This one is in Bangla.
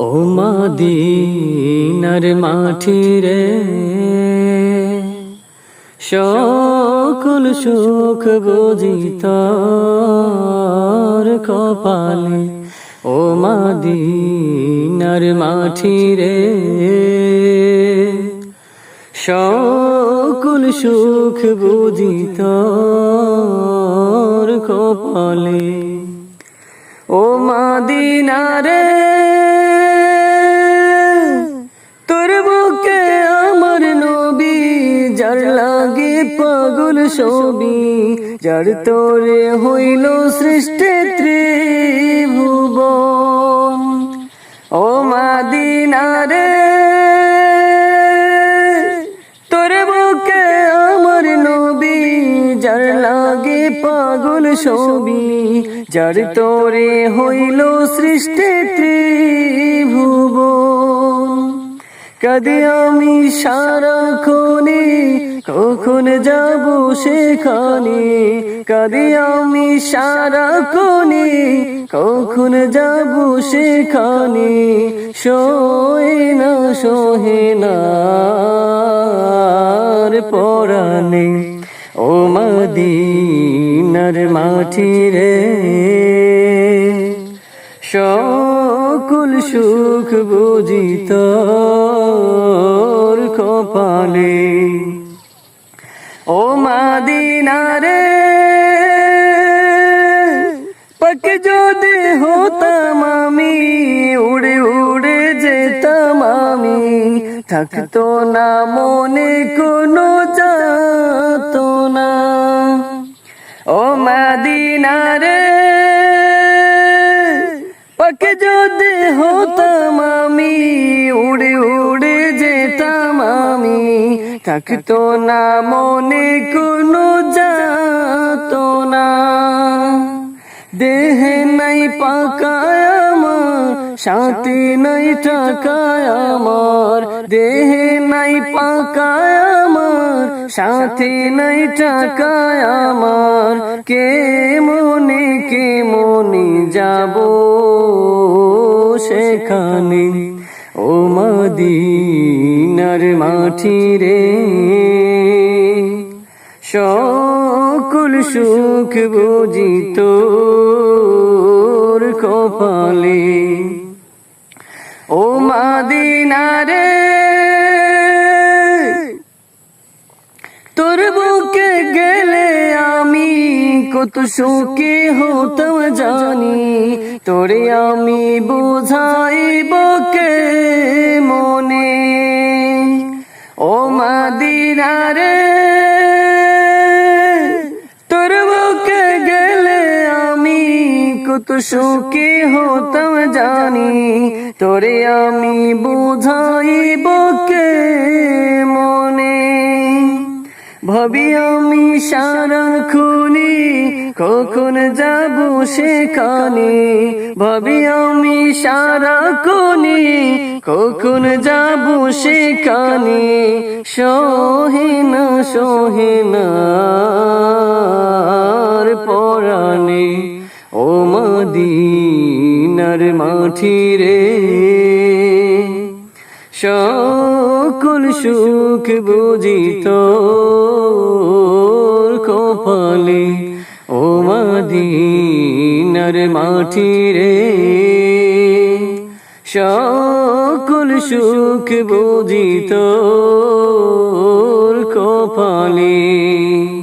ও মাদিনার মাটি রে, সকল সুখ বুঝিত কপালে। ও মাদিনার মাটি রে, সকল সুখ বুঝিত কপালে। ও মাদিনারে ছবি, যার তোরে হইল সৃষ্টি ত্রিভুবন। ও মাদিনারে, তোর বুকে আমার নবী, যার লাগে পাগল ছবি, যার তোরে হইল সৃষ্টি ত্রিভুবন। কদি আমি সারা খনি, কখন যাব সেখানে? কদি আমি সারা খনি, কখন যাব সেখানে? সোয়ে না সোহে না পরাণে ও মদিনার মাটি রে সকল সুখ বুঝিত কপালে। ও মাদিনারে, পক যদি হতাম আমি, উড়ে উড়ে যেতাম আমি, থাকতো না মনে পক যদি হতাম আমি, উড়ে উড়ে যেতাম আমি। থাকতো না মনে কোনো যাত না দেহে নাই পাকায় আমার, শান্তি নাই টাকায় আমার। দেহে নাই পাকায় আমার শান্তি নাই টাকায় আমার। কে মনে কে মনে যাব সেখানে? ও মদিনার মাটি রে। সকল সুখ বুঝিত কপালে। ও মাদিনারে বুকে গেলে আমি কত সুখী হতাম জানি। তোরে আমি বুঝাই বকে মনে? ও মাদিনারে, তোর বুকে গেলে আমি কত সুখী হতাম জানি। তোরে আমি বুঝাই বকে মনে? ভাবি আমি সারা খুনি, কখন যাব সেখানে? ভাবি আমি সারা খুনি, কখন যাব সেখানে? সহিনা সহিনার পরাণে ও মদিনার মাটি রে। সকল সুখ বুঝিত কপালে। ও মদিনার মাটি রে। সকল সুখ বুঝিত কপালে।